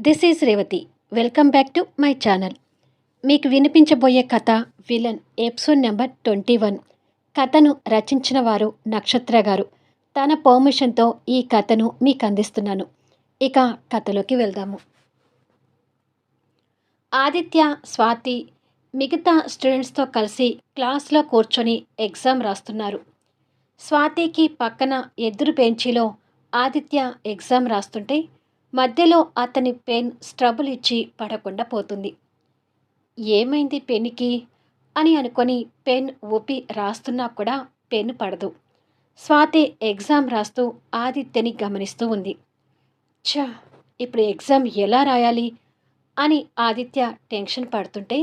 This is Revathi welcome back to my channel మీకు వినిపించబోయే కథ villain episode number twenty one. కథను రచించిన వారు నక్షత్ర గారు. తన పర్మిషన్తో ఈ కథను మీకు అందిస్తున్నాను. ఇక కథలోకి వెళ్దాము. ఆదిత్య స్వాతి మిగతా స్టూడెంట్స్తో కలిసి క్లాస్లో కూర్చొని ఎగ్జామ్ రాస్తున్నారు. స్వాతికి పక్కన ఎదురు బెంచీలో ఆదిత్య ఎగ్జామ్ రాస్తుంటే మధ్యలో అతని పెన్ స్ట్రబుల్ ఇచ్చి పడకుండా పోతుంది. ఏమైంది పెన్కి? అని అనుకొని పెన్ ఊపి రాస్తున్నా కూడా పెన్ పడదు. స్వాతి ఎగ్జామ్ రాస్తూ ఆదిత్యని గమనిస్తూ ఉంది. చ ఇప్పుడు ఎగ్జామ్ ఎలా రాయాలి? అని ఆదిత్య టెన్షన్ పడుతుంటే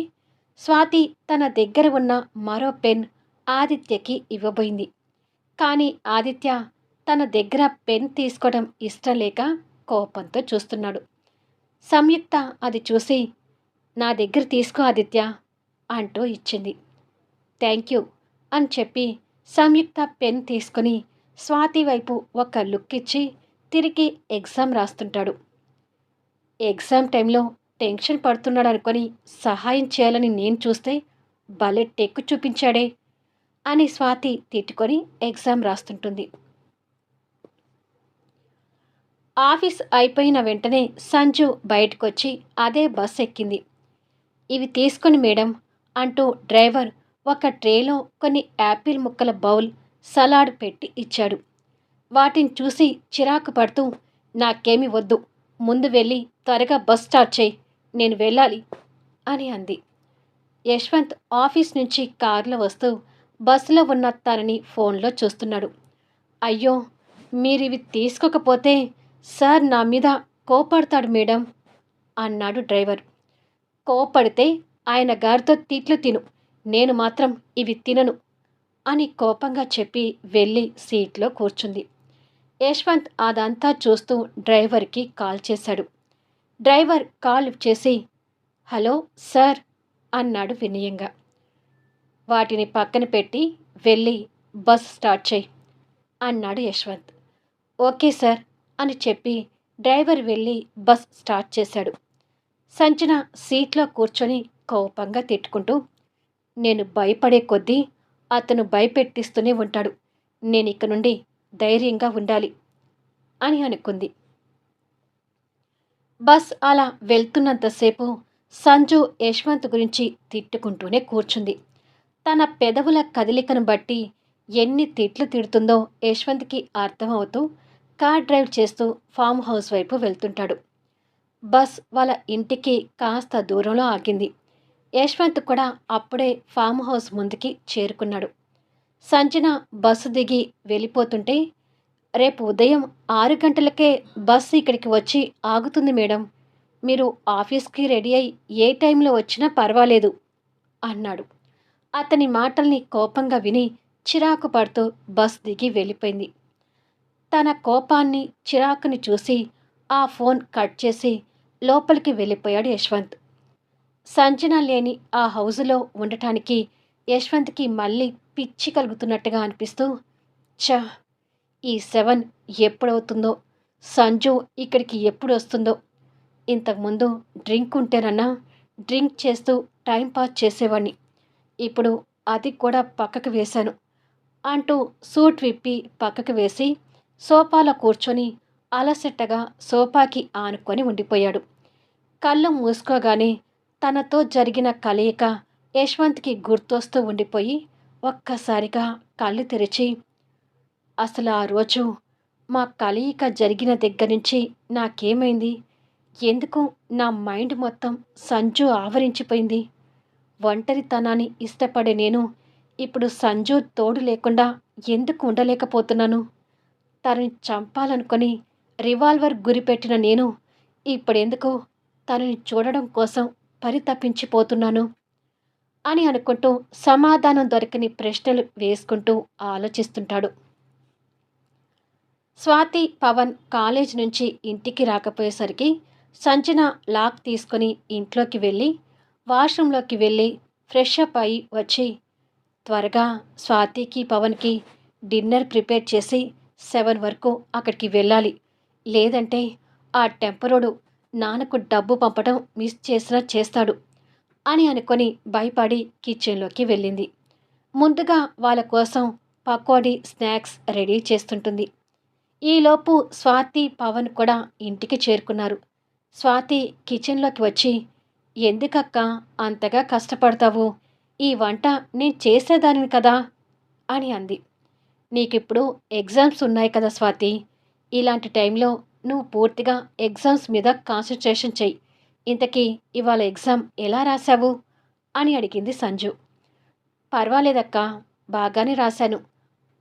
స్వాతి తన దగ్గర ఉన్న మరో పెన్ ఆదిత్యకి ఇవ్వబోయింది. కానీ ఆదిత్య తన దగ్గర పెన్ తీసుకోవడం ఇష్టం లేక కోపంతో చూస్తున్నాడు. సంయుక్త అది చూసి నా దగ్గర తీసుకో ఆదిత్య అంటూ ఇచ్చింది. థ్యాంక్ యూ అని చెప్పి సంయుక్త పెన్ తీసుకొని స్వాతి వైపు ఒక లుక్ ఇచ్చి తిరిగి ఎగ్జామ్ రాస్తుంటాడు. ఎగ్జామ్ టైంలో టెన్షన్ పడుతున్నాడు అనుకొని సహాయం చేయాలని నేను చూస్తే భలే టెక్కు చూపించాడే అని స్వాతి తిట్టుకొని ఎగ్జామ్ రాస్తుంటుంది. ఆఫీస్ అయిపోయిన వెంటనే సంజు బయటకొచ్చి అదే బస్ ఎక్కింది. ఇవి తీసుకొని మేడం అంటూ డ్రైవర్ ఒక ట్రేలో కొన్ని యాపిల్ ముక్కల బౌల్ సలాడ్ పెట్టి ఇచ్చాడు. వాటిని చూసి చిరాకు పడుతూ నాకేమి వద్దు ముందు వెళ్ళి త్వరగా బస్ స్టార్ట్ చేయి నేను వెళ్ళాలి అని అంది. యశ్వంత్ ఆఫీస్ నుంచి కారులో వస్తూ బస్సులో ఉన్న తనని ఫోన్లో చూస్తున్నాడు. అయ్యో మీరివి తీసుకోకపోతే సార్ నా మీద కోపడతాడు మేడం అన్నాడు డ్రైవర్. కోపడితే ఆయన గారితో తిట్లు తిను. నేను మాత్రం ఇవి తినను అని కోపంగా చెప్పి వెళ్ళి సీట్లో కూర్చుంది. యశ్వంత్ అదంతా చూస్తూ డ్రైవర్కి కాల్ చేశాడు. డ్రైవర్ కాల్ చేసి హలో సార్ అన్నాడు వినయంగా. వాటిని పక్కన పెట్టి వెళ్ళి బస్ స్టార్ట్ చేయి అన్నాడు యశ్వంత్. ఓకే సార్ చెప్పి డ్రైవర్ వెళ్ళి బస్ స్టార్ట్ చేశాడు. సంచన సీట్లో కూర్చొని కోపంగా తిట్టుకుంటూ నేను భయపడే కొద్దీ అతను భయపెట్టిస్తూనే ఉంటాడు. నేను ఇక నుండి ధైర్యంగా ఉండాలి అని అనుకుంది. బస్ అలా వెళ్తున్నంతసేపు సంజు యశ్వంత్ గురించి తిట్టుకుంటూనే కూర్చుంది. తన పెదవుల కదలికను బట్టి ఎన్ని తిట్లు తిడుతుందో యశ్వంత్కి అర్థమవుతూ కార్ డ్రైవ్ చేస్తూ ఫామ్ హౌస్ వైపు వెళ్తుంటాడు. బస్ వాళ్ళ ఇంటికి కాస్త దూరంలో ఆగింది. యశ్వంత్ కూడా అప్పుడే ఫామ్ హౌస్ ముందుకి చేరుకున్నాడు. సంజన బస్సు దిగి వెళ్ళిపోతుంటే రేపు ఉదయం ఆరు గంటలకే బస్సు ఇక్కడికి వచ్చి ఆగుతుంది మేడం. మీరు ఆఫీస్కి రెడీ అయి ఏ టైంలో వచ్చినా పర్వాలేదు అన్నాడు. అతని మాటల్ని కోపంగా విని చిరాకు పడుతూ బస్ దిగి వెళ్ళిపోయింది. తన కోపాన్ని చిరాకుని చూసి ఆ ఫోన్ కట్ చేసి లోపలికి వెళ్ళిపోయాడు యశ్వంత్. సంజన లేని ఆ హౌజులో ఉండటానికి యశ్వంత్కి మళ్ళీ పిచ్చి కలుగుతున్నట్టుగా అనిపిస్తూ చ ఈ సెవెన్ ఎప్పుడవుతుందో? సంజు ఇక్కడికి ఎప్పుడు వస్తుందో ఇంతకుముందు డ్రింక్ ఉంటేనన్నా డ్రింక్ చేస్తూ టైం పాస్ చేసేవాడిని ఇప్పుడు అది కూడా పక్కకు వేశాను అంటూ సూట్ విప్పి పక్కకు వేసి సోఫాలో కూర్చొని అలసెట్టగా సోఫాకి ఆనుకొని ఉండిపోయాడు. కళ్ళు మూసుకోగానే తనతో జరిగిన కలయిక యశ్వంత్కి గుర్తొస్తూ ఉండిపోయి ఒక్కసారిగా కళ్ళు తెరిచి అసలు ఆ రోజు మా కలయిక జరిగిన దగ్గర నుంచి నాకేమైంది? ఎందుకు నా మైండ్ మొత్తం సంజు ఆవరించిపోయింది? ఒంటరితనాన్ని ఇష్టపడే నేను ఇప్పుడు సంజు తోడు లేకుండా ఎందుకు ఉండలేకపోతున్నాను? తనని చంపాలనుకొని రివాల్వర్ గురిపెట్టిన నేను ఇప్పుడెందుకు తనని చూడడం కోసం పరితపించిపోతున్నాను? అని అనుకుంటూ సమాధానం దొరకని ప్రశ్నలు వేసుకుంటూ ఆలోచిస్తుంటాడు. స్వాతి పవన్ కాలేజ్ నుంచి ఇంటికి రాకపోయేసరికి సంజన లాక్ తీసుకొని ఇంట్లోకి వెళ్ళి వాష్రూంలోకి వెళ్ళి ఫ్రెష్ అప్ అయి వచ్చి త్వరగా స్వాతికి పవన్కి డిన్నర్ ప్రిపేర్ చేసి సెవెన్ వరకు అక్కడికి వెళ్ళాలి. లేదంటే ఆ టెంపరోడు నాన్నకు డబ్బు పంపడం మిస్ చేసినా చేస్తాడు అని అనుకొని భయపడి కిచెన్లోకి వెళ్ళింది. ముందుగా వాళ్ళ కోసం పకోడీ స్నాక్స్ రెడీ చేస్తుంటుంది. ఈలోపు స్వాతి పవన్ కూడా ఇంటికి చేరుకున్నారు. స్వాతి కిచెన్లోకి వచ్చి ఎందుకక్క అంతగా కష్టపడతావు? ఈ వంట నేను చేసేదానిని కదా? అని అంది. నీకిప్పుడు ఎగ్జామ్స్ ఉన్నాయి కదా స్వాతి. ఇలాంటి టైంలో నువ్వు పూర్తిగా ఎగ్జామ్స్ మీద కాన్సన్ట్రేషన్ చెయ్యి. ఇంతకీ ఇవాళ ఎగ్జామ్ ఎలా రాశావు? అని అడిగింది సంజు. పర్వాలేదక్క బాగానే రాశాను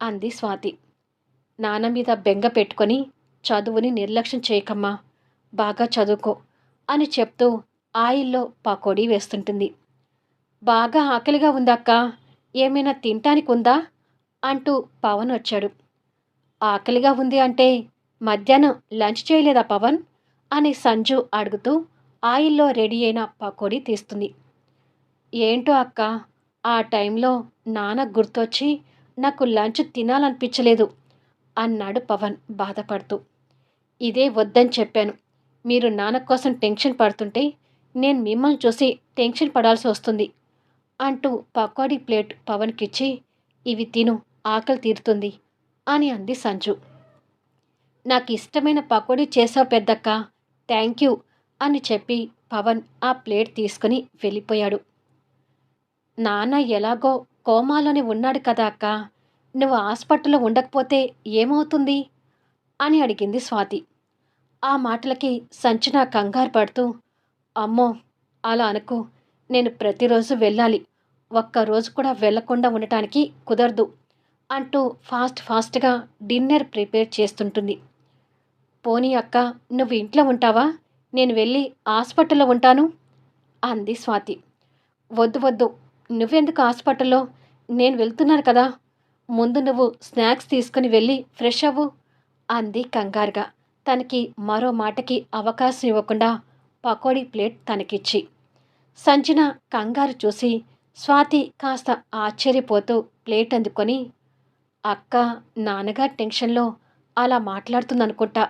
అంది స్వాతి. నాన్న మీద బెంగ పెట్టుకొని చదువుని నిర్లక్ష్యం చేయకమ్మా బాగా చదువుకో అని చెప్తూ ఆయిల్లో పకోడీ వేస్తుంటుంది. బాగా ఆకలిగా ఉందక్క ఏమైనా తినటానికి ఉందా అంటూ పవన్ వచ్చాడు. ఆకలిగా ఉంది అంటే మధ్యాహ్నం లంచ్ చేయలేదా పవన్? అని సంజు అడుగుతూ ఆయిల్లో రెడీ అయిన పకోడీ తీస్తుంది. ఏంటో అక్క ఆ టైంలో నాన్న గుర్తొచ్చి నాకు లంచ్ తినాలనిపించలేదు అన్నాడు పవన్ బాధపడుతూ. ఇదే వద్దని చెప్పాను. మీరు నాన్న కోసం టెన్షన్ పడుతుంటే నేను మిమ్మల్ని చూసి టెన్షన్ పడాల్సి వస్తుంది అంటూ పకోడీ ప్లేట్ పవన్కిచ్చి ఇవి తిను ఆకలి తీరుతుంది అని అంది సంజు. నాకు ఇష్టమైన పకోడీ చేసావు పెద్దక్క థ్యాంక్ యూ అని చెప్పి పవన్ ఆ ప్లేట్ తీసుకుని వెళ్ళిపోయాడు. నాన్న ఎలాగో కోమాలోనే ఉన్నాడు కదా అక్క నువ్వు హాస్పిటల్లో ఉండకపోతే ఏమవుతుంది? అని అడిగింది స్వాతి. ఆ మాటలకి సంచన కంగారు పడుతూ అమ్మో అలా అనుకో నేను ప్రతిరోజు వెళ్ళాలి ఒక్కరోజు కూడా వెళ్ళకుండా ఉండటానికి కుదరదు అంటూ ఫాస్ట్ ఫాస్ట్గా డిన్నర్ ప్రిపేర్ చేస్తుంటుంది. పోనీ అక్క నువ్వు ఇంట్లో ఉంటావా? నేను వెళ్ళి హాస్పిటల్లో ఉంటాను అంది స్వాతి. వద్దు వద్దు నువ్వెందుకు హాస్పిటల్లో? నేను వెళ్తున్నాను కదా ముందు నువ్వు స్నాక్స్ తీసుకుని వెళ్ళి ఫ్రెష్ అవ్వు అంది కంగారుగా. తనకి మరో మాటకి అవకాశం ఇవ్వకుండా పకోడీ ప్లేట్ తనకిచ్చి. సంజన కంగారు చూసి స్వాతి కాస్త ఆశ్చర్యపోతూ ప్లేట్ అందుకొని అక్క నాన్నగారి టెన్షన్లో అలా మాట్లాడుతుందనుకుంటా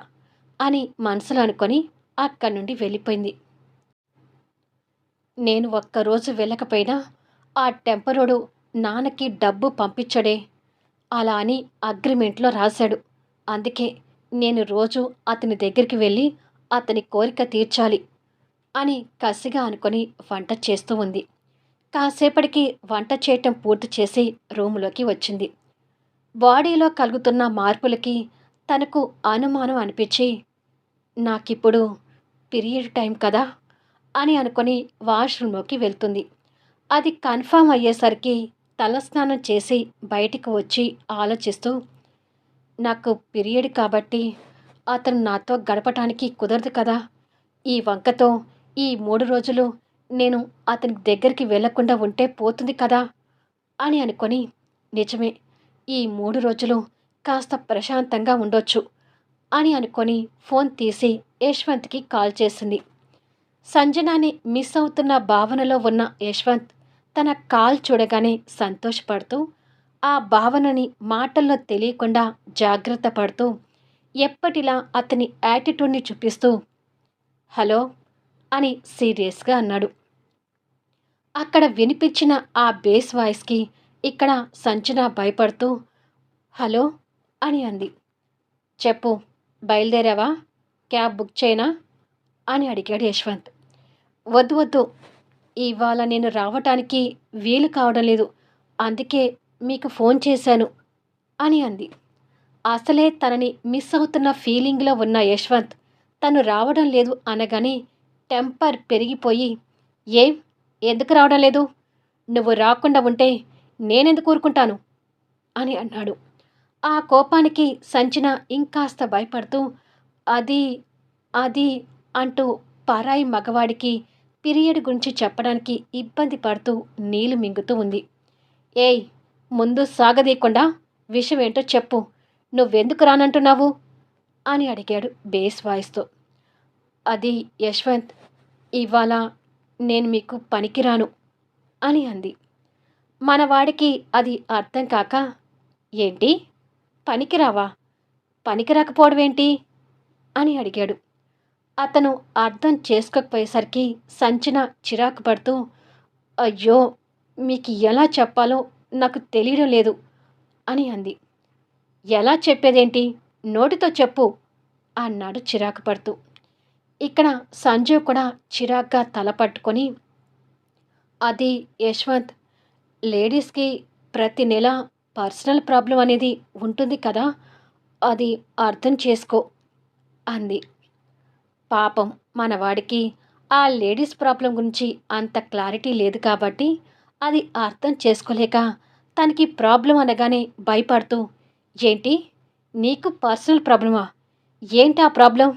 అని మనసులో అనుకొని అక్కడి నుండి వెళ్ళిపోయింది. నేను ఒక్కరోజు వెళ్ళకపోయినా ఆ టెంపరోడు నాన్నకి డబ్బు పంపించడే అలా అని అగ్రిమెంట్లో రాశాడు. అందుకే నేను రోజు అతని దగ్గరికి వెళ్ళి అతని కోరిక తీర్చాలి అని కసిగా అనుకొని వంట చేస్తూ ఉంది. కాసేపటికి వంట చేయటం పూర్తి చేసి రూములోకి వచ్చింది. బాడీలో కలుగుతున్న మార్పులకి తనకు అనుమానం అనిపించి నాకిప్పుడు పీరియడ్ టైం కదా అని అనుకొని వాష్రూమ్లోకి వెళ్తుంది. అది కన్ఫామ్ అయ్యేసరికి తలస్నానం చేసి బయటికి వచ్చి ఆలోచిస్తూ నాకు పీరియడ్ కాబట్టి అతను నాతో గడపటానికి కుదరదు కదా. ఈ వంకతో ఈ మూడు రోజులు నేను అతని దగ్గరికి వెళ్ళకుండా ఉంటే పోతుంది కదా అని అనుకొని నిజమే ఈ మూడు రోజులు కాస్త ప్రశాంతంగా ఉండొచ్చు అని అనుకొని ఫోన్ తీసి యశ్వంత్కి కాల్ చేసింది. సంజనాని మిస్ అవుతున్న భావనలో ఉన్న యశ్వంత్ తన కాల్ చూడగానే సంతోషపడుతూ ఆ భావనని మాటల్లో తెలియకుండా జాగ్రత్త పడుతూ ఎప్పటిలా అతని యాటిట్యూడ్ని చూపిస్తూ హలో అని సీరియస్గా అన్నాడు. అక్కడ వినిపించిన ఆ బేస్ వాయిస్కి ఇక్కడ సంచన భయపడుతూ హలో అని అంది. చెప్పు బయలుదేరావా? క్యాబ్ బుక్ చేయనా? అని అడిగాడు యశ్వంత్. వద్దు వద్దు. ఇవాళ నేను రావటానికి వీలు కావడం లేదు. అందుకే మీకు ఫోన్ చేశాను అని అంది. అసలే తనని మిస్ అవుతున్న ఫీలింగ్లో ఉన్న యశ్వంత్ తను రావడం లేదు అనగానే టెంపర్ పెరిగిపోయి ఏం? ఎందుకు రావడం లేదు? నువ్వు రాకుండా ఉంటే నేనెందుకు ఊరుకుంటాను? అని అన్నాడు. ఆ కోపానికి సంచిన ఇంకాస్త భయపడుతూ అది అది అంటూ పరాయి మగవాడికి పీరియడ్ గురించి చెప్పడానికి ఇబ్బంది పడుతూ నీళ్ళు మింగుతూ ఉంది. ఏయ్ ముందు సాగదీయకుండా విషయం ఏంటో చెప్పు. నువ్వెందుకు రానంటున్నావు? అని అడిగాడు బేస్ వాయిస్తో. అది యశ్వంత్ ఇవాళ నేను మీకు పనికిరాను అని అంది. మనవాడికి అది అర్థం కాక ఏంటి? పనికిరావా? పనికిరాకపోవడమేంటి? ఏంటి అని అడిగాడు. అతను అర్థం చేసుకోకపోయేసరికి సంచన చిరాకు పడుతూ అయ్యో మీకు ఎలా చెప్పాలో నాకు తెలియడం లేదు అని అంది. ఎలా చెప్పేదేంటి? నోటితో చెప్పు అన్నాడు చిరాకు పడుతూ. ఇక్కడ సంజయ్ కూడా చిరాగ్గా తల పట్టుకొని అది యశ్వంత్ లేడీస్కి ప్రతి నెల పర్సనల్ ప్రాబ్లం అనేది ఉంటుంది కదా అది అర్థం చేసుకో అంది. పాపం మనవాడికి ఆ లేడీస్ ప్రాబ్లం గురించి అంత క్లారిటీ లేదు కాబట్టి అది అర్థం చేసుకోలేక తనకి ప్రాబ్లం అనగానే భయపడుతూ ఏంటి? నీకు పర్సనల్ ప్రాబ్లమా? ఏంటి ఆ ప్రాబ్లం?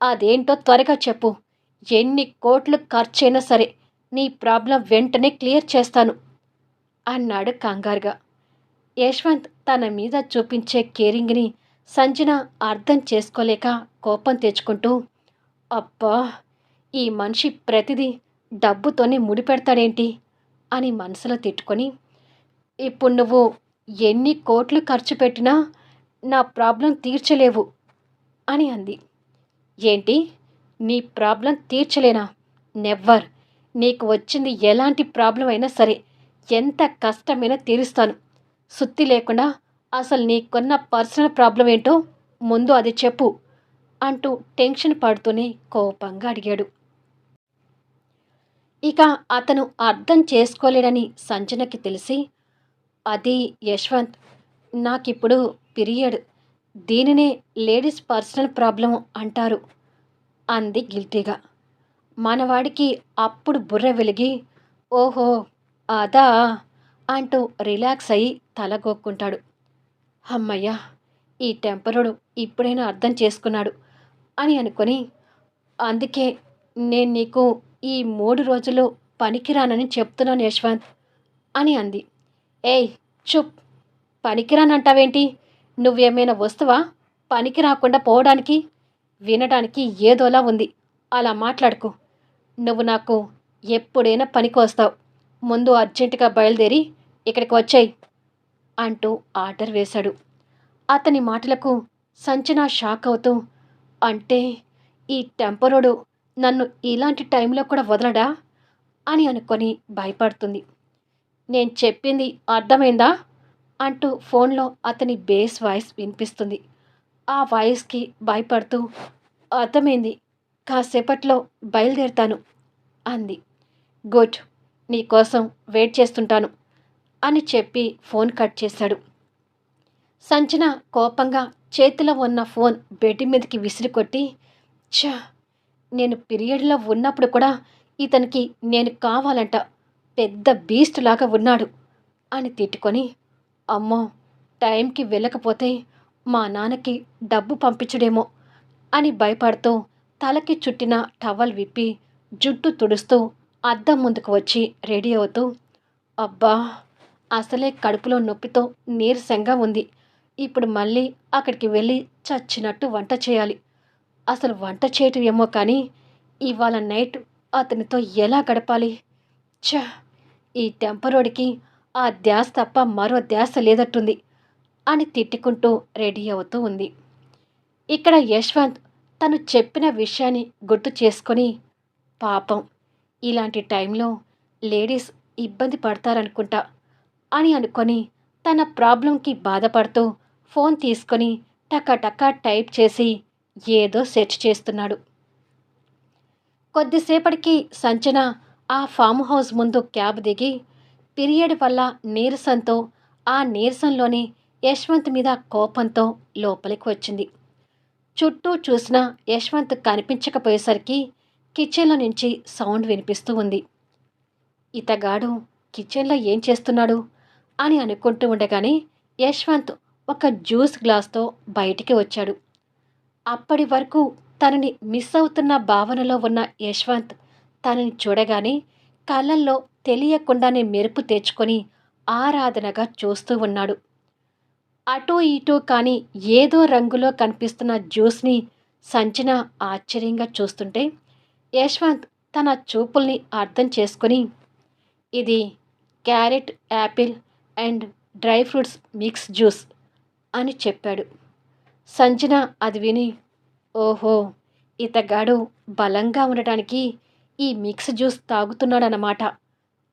అదేంటో త్వరగా చెప్పు. ఎన్ని కోట్లు ఖర్చైనా సరే నీ ప్రాబ్లం వెంటనే క్లియర్ చేస్తాను. అన్నాడు కంగారుగా. యశ్వంత్ తన మీద చూపించే కేరింగ్ని సంజన అర్థం చేసుకోలేక కోపం తెచ్చుకుంటూ అబ్బా ఈ మనిషి ప్రతిదీ డబ్బుతోనే ముడిపెడతాడేంటి? అని మనసులో తిట్టుకొని ఇప్పుడు నువ్వు ఎన్ని కోట్లు ఖర్చు పెట్టినా నా ప్రాబ్లం తీర్చలేవు అని అంది. ఏంటి? నీ ప్రాబ్లం తీర్చలేనా? నెవ్వర్! నీకు వచ్చింది ఎలాంటి ప్రాబ్లం అయినా సరే ఎంత కష్టమైనా తీరుస్తాను. సుత్తి లేకుండా అసలు నీకున్న పర్సనల్ ప్రాబ్లం ఏంటో ముందు అది చెప్పు అంటూ టెన్షన్ పడుతూనే కోపంగా అడిగాడు. ఇక అతను అర్థం చేసుకోలేడని సంజనకి తెలిసి అది యశ్వంత్ నాకిప్పుడు పీరియడ్ దీనినే లేడీస్ పర్సనల్ ప్రాబ్లం అంటారు అంది గిల్టీగా. మనవాడికి అప్పుడు బుర్ర వెలిగి ఓహో అదా అంటూ రిలాక్స్ అయ్యి తలగొక్కుంటాడు అమ్మయ్యా ఈ టెంపరుడు ఇప్పుడైనా అర్థం చేసుకున్నాడు అని అనుకొని అందుకే నేను నీకు ఈ మూడు రోజులు పనికిరానని చెప్తున్నాను యశ్వంత్ అని అంది. ఏయ్ చుప్ పనికిరానంటావేంటి? నువ్వేమైనా వస్తువా? పనికి రాకుండా పోవడానికి వినడానికి ఏదోలా ఉంది. అలా మాట్లాడుకో. నువ్వు నాకు ఎప్పుడైనా పనికి వస్తావు. ముందు అర్జెంటుగా బయలుదేరి ఇక్కడికి వచ్చాయి అంటూ ఆర్డర్ వేశాడు. అతని మాటలకు సంచన షాక్ అవుతూ అంటే ఈ టెంపరోడు నన్ను ఇలాంటి టైంలో కూడా వదలడా? అని అనుకొని భయపడుతుంది. నేను చెప్పింది అర్థమైందా? అంటూ ఫోన్లో అతని బేస్ వాయిస్ వినిపిస్తుంది. ఆ వాయిస్కి భయపడుతూ అర్థమైంది కాసేపట్లో బయలుదేరుతాను అంది. గుడ్. నీకోసం వెయిట్ చేస్తుంటాను అని చెప్పి ఫోన్ కట్ చేశాడు. సంచన కోపంగా చేతిలో ఉన్న ఫోన్ బెడ్ మీదకి విసిరి కొట్టి ఛా నేను పీరియడ్లో ఉన్నప్పుడు కూడా ఇతనికి నేను కావాలంట పెద్ద బీస్ట్ లాగా ఉన్నాడు అని తిట్టుకొని అమ్మో టైంకి వెళ్ళకపోతే మా నాన్నకి డబ్బు పంపించడేమో అని భయపడుతూ తలకి చుట్టిన టవల్ విప్పి జుట్టు తుడుస్తూ అద్దం ముందుకు వచ్చి రెడీ అవుతూ అబ్బా అసలే కడుపులో నొప్పితో నీరసంగా ఉంది. ఇప్పుడు మళ్ళీ అక్కడికి వెళ్ళి చచ్చినట్టు వంట చేయాలి. అసలు వంట చేయటం ఏమో కానీ ఇవాళ నైట్ అతనితో ఎలా గడపాలి? ఛ ఈ టెంపరోడికి ఆ ధ్యాస తప్ప మరో ధ్యాస లేదట్టుంది అని తిట్టుకుంటూ రెడీ అవుతూ ఉంది. ఇక్కడ యశ్వంత్ తను చెప్పిన విషయాన్ని గుర్తు చేసుకొని పాపం ఇలాంటి టైంలో లేడీస్ ఇబ్బంది పడతారనుకుంటా అని అనుకొని తన ప్రాబ్లంకి బాధపడుతూ ఫోన్ తీసుకొని టకా టైప్ చేసి ఏదో సెర్చ్ చేస్తున్నాడు. కొద్దిసేపటికి సంచన ఆ ఫామ్ హౌస్ ముందు క్యాబ్ దిగి పీరియడ్ వల్ల నీరసంతో ఆ నీరసంలోనే యశ్వంత్ మీద కోపంతో లోపలికి వచ్చింది. చుట్టూ చూసిన యశ్వంత్ కనిపించకపోయేసరికి కిచెన్లో నుంచి సౌండ్ వినిపిస్తూ ఉంది. ఇతగాడు కిచెన్లో ఏం చేస్తున్నాడు? అని అనుకుంటూ ఉండగానే యశ్వంత్ ఒక జ్యూస్ గ్లాస్తో బయటికి వచ్చాడు. అప్పటి వరకు తనని మిస్ అవుతున్న భావనలో ఉన్న యశ్వంత్ తనని చూడగానే కళ్ళల్లో తెలియకుండానే మెరుపు తెచ్చుకొని ఆరాధనగా చూస్తూ ఉన్నాడు. అటూ ఇటూ కానీ ఏదో రంగులో కనిపిస్తున్న జ్యూస్ని సంచన ఆశ్చర్యంగా చూస్తుంటే యశ్వంత్ తన చూపుల్ని అర్థం చేసుకుని ఇది carrot apple and dry fruits mix juice అని చెప్పాడు. సంజన అది విని ఓహో ఇతగాడు బలంగా ఉండటానికి ఈ మిక్స్ జ్యూస్ తాగుతున్నాడనమాట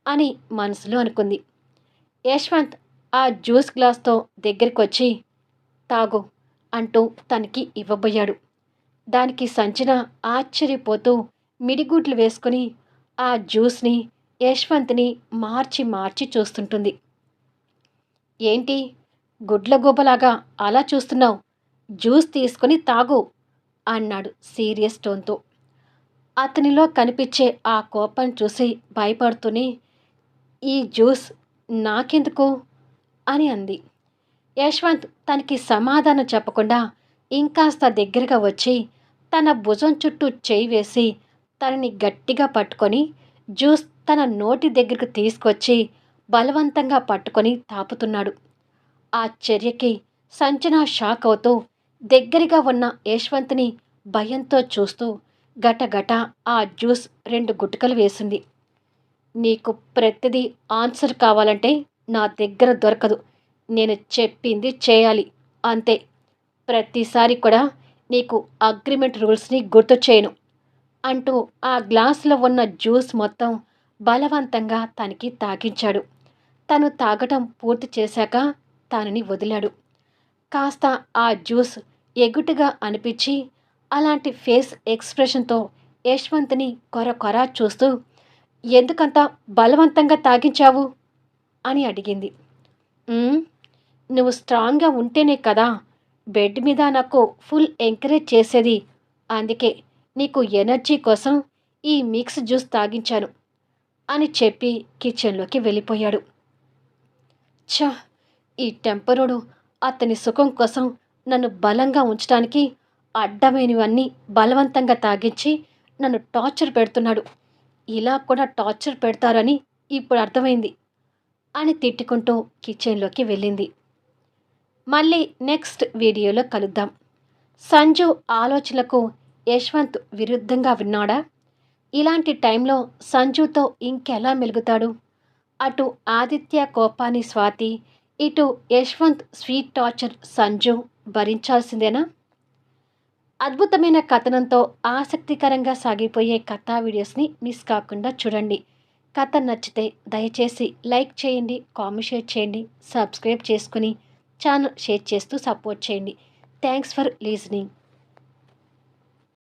అని మనసులో అనుకుంది. యశ్వంత్ ఆ జ్యూస్ గ్లాస్తో దగ్గరికి వచ్చి తాగు అంటూ తనకి ఇవ్వబోయాడు. దానికి సంచిన ఆశ్చర్యపోతూ మిడిగుడ్లు వేసుకుని ఆ జ్యూస్ని యశ్వంత్ని మార్చి మార్చి చూస్తుంటుంది. ఏంటి? గుడ్ల గోబలాగా అలా చూస్తున్నావు? జ్యూస్ తీసుకుని తాగు అన్నాడు సీరియస్ టోన్తో. అతనిలో కనిపించే ఆ కోపం చూసి భయపడుతూనే ఈ జ్యూస్ నాకెందుకు? అని అంది. యశ్వంత్ తనకి సమాధానం చెప్పకుండా ఇంకాస్త దగ్గరగా వచ్చి తన భుజం చుట్టూ చేయి వేసి తనని గట్టిగా పట్టుకొని జ్యూస్ తన నోటి దగ్గరకు తీసుకొచ్చి బలవంతంగా పట్టుకొని తాపుతున్నాడు. ఆ చర్యకి సంచన షాక్ అవుతూ దగ్గరగా ఉన్న యశ్వంత్ని భయంతో చూస్తూ గటగట ఆ జ్యూస్ రెండు గుటకలు వేసింది. నీకు ప్రతిదీ ఆన్సర్ కావాలంటే నా దగ్గర దొరకదు. నేను చెప్పింది చేయాలి. అంతే. ప్రతిసారి కూడా నీకు అగ్రిమెంట్ రూల్స్ని గుర్తు చేయను. అంటూ ఆ గ్లాసులో ఉన్న జ్యూస్ మొత్తం బలవంతంగా తనకి తాగించాడు. తను తాగటం పూర్తి చేశాక తనని వదిలాడు. కాస్త ఆ జ్యూస్ ఎగుటుగా అనిపించి అలాంటి ఫేస్ ఎక్స్ప్రెషన్తో యశ్వంత్ని కొర కొర చూస్తూ ఎందుకంత బలవంతంగా తాగించావు? అని అడిగింది. నువ్వు స్ట్రాంగ్గా ఉంటేనే కదా బెడ్ మీద నాకు ఫుల్ ఎంకరేజ్ చేసేది. అందుకే నీకు ఎనర్జీ కోసం ఈ మిక్స్ జ్యూస్ తాగించాను అని చెప్పి కిచెన్లోకి వెళ్ళిపోయాడు. చ ఈ టెంపరుడు అతని సుఖం కోసం నన్ను బలంగా ఉంచడానికి అడ్డమైనవన్నీ బలవంతంగా తాగించి నన్ను టార్చర్ పెడుతున్నాడు. ఇలా కూడా టార్చర్ పెడతారని ఇప్పుడు అర్థమైంది అని తిట్టుకుంటూ కిచెన్లోకి వెళ్ళింది. మళ్ళీ నెక్స్ట్ వీడియోలో కలుద్దాం. సంజు ఆలోచనలకు యశ్వంత్ విరుద్ధంగా విన్నాడా? ఇలాంటి టైంలో సంజుతో ఇంకెలా మెలుగుతాడు? అటు ఆదిత్య కోపాని స్వాతి ఇటు యశ్వంత్ స్వీట్ టార్చర్ సంజు భరించాల్సిందేనా? అద్భుతమైన కథనంతో ఆసక్తికరంగా సాగిపోయే కథా వీడియోస్ని మిస్ కాకుండా చూడండి. కథ నచ్చితే దయచేసి లైక్ చేయండి కామెంట్ షేర్ చేయండి సబ్స్క్రైబ్ చేసుకుని ఛానల్ షేర్ చేస్తూ సపోర్ట్ చేయండి. Thanks for listening.